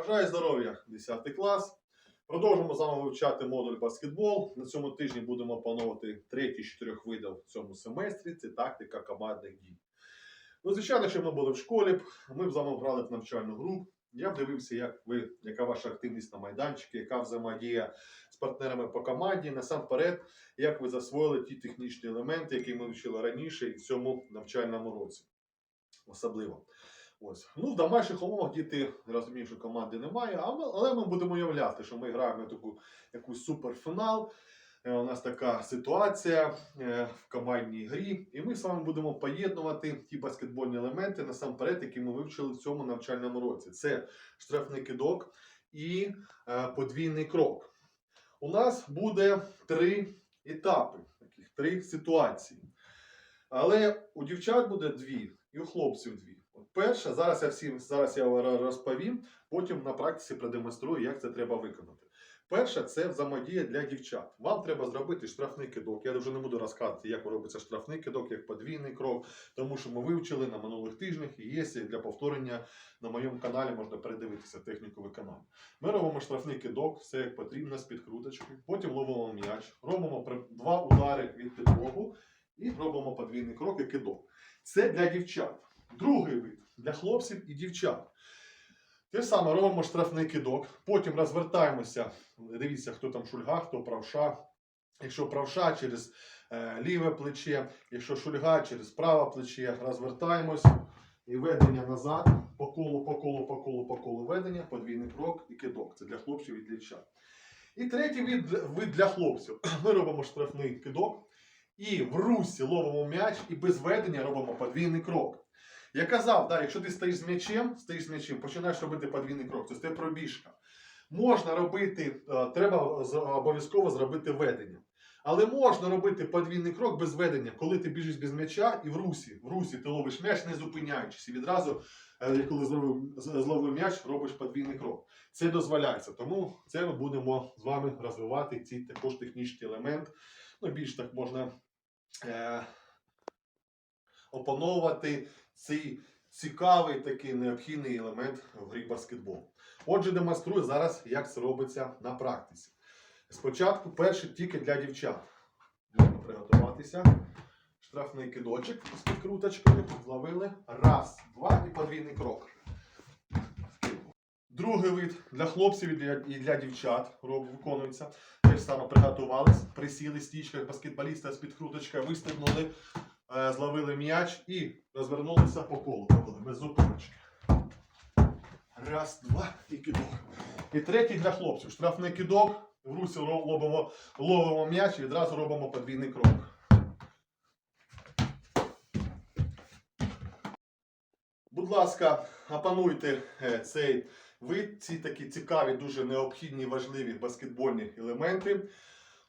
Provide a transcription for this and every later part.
Бажаю здоров'я, 10 клас. Продовжимо з вами вивчати модуль баскетбол. На цьому тижні будемо опановувати третій з чотирьох видів в цьому семестрі. Це тактика командних дій. Ну, звичайно, що ми були в школі, ми б з вами грали в навчальну гру. Я б дивився, як ви, яка ваша активність на майданчику, яка взаємодія з партнерами по команді. Насамперед, як ви засвоїли ті технічні елементи, які ми вчили раніше і в цьому навчальному році. Особливо. Ось. Ну, в домашніх умовах діти розуміють, що команди немає, але ми будемо уявляти, що ми граємо таку якусь суперфінал. Е, У нас така ситуація е, в командній грі, і ми з вами будемо поєднувати ті баскетбольні елементи насамперед, які ми вивчили в цьому навчальному році. Це штрафний кидок і е, подвійний крок. У нас буде три етапи, таких три ситуації. Але у дівчат буде дві, і у хлопців дві. От перша, зараз я всім зараз я розповім, потім на практиці продемонструю, як це треба виконати. Перша це взаємодія для дівчат. Вам треба зробити штрафний кидок. Я вже не буду розказувати, як робиться штрафний кидок, як подвійний крок, тому що ми вивчили на минулих тижнях і є для повторення на моєму каналі можна передивитися техніку виконання. Ми робимо штрафний кидок, все як потрібно з підкруточки. Потім ловимо м'яч, робимо два удари від підлогу і робимо подвійний крок і кидок. Це для дівчат. Другий вид для хлопців і дівчат. Те саме робимо штрафний кидок, потім розвертаємося. Дивіться, хто там шульга, хто правша. Якщо правша через е, ліве плече, якщо шульга через праве плече, розвертаємось і ведення назад, по колу, по колу, по колу, по колу ведення, подвійний крок і кидок. Це для хлопців і дівчат. І третій вид, вид для хлопців. Ми робимо штрафний кидок і в русі ловимо м'яч і без ведення робимо подвійний крок. Я казав, да, якщо ти стоїш з м'ячем, стоїш з м'ячем, починаєш робити подвійний крок, це пробіжка. Можна робити, е, треба обов'язково зробити ведення. Але можна робити подвійний крок без ведення, коли ти біжиш без м'яча і в русі, в русі ти ловиш м'яч, не зупиняючись. І відразу, е, коли зловив, м'яч, робиш подвійний крок. Це дозволяється. Тому це ми будемо з вами розвивати ці також технічні елементи. Ну, більш так можна е, опановувати цей цікавий такий необхідний елемент в грі баскетбол. Отже, демонструю зараз, як це робиться на практиці. Спочатку перший тільки для дівчат. Можна приготуватися. Штрафний кидочок з підкруточкою. Зловили. Раз, два і подвійний крок. Другий вид для хлопців і для, і для дівчат роб- виконується. Теж саме приготувались, присіли стічка баскетболіста з підкруточкою, вистрибнули, е, зловили м'яч і розвернулися по колу. Без зупиночки. Раз, два і кидок. І третій для хлопців. Штрафний кидок. В русі ловимо, ловимо м'яч і відразу робимо подвійний крок. Будь ласка, опануйте е, цей вид, ці такі цікаві, дуже необхідні, важливі баскетбольні елементи.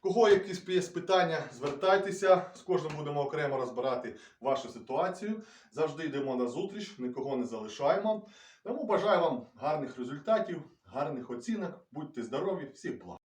Кого якісь є питання, звертайтеся. З кожним будемо окремо розбирати вашу ситуацію. Завжди йдемо на зустріч, нікого не залишаємо. Тому бажаю вам гарних результатів, гарних оцінок. Будьте здорові, всіх благ.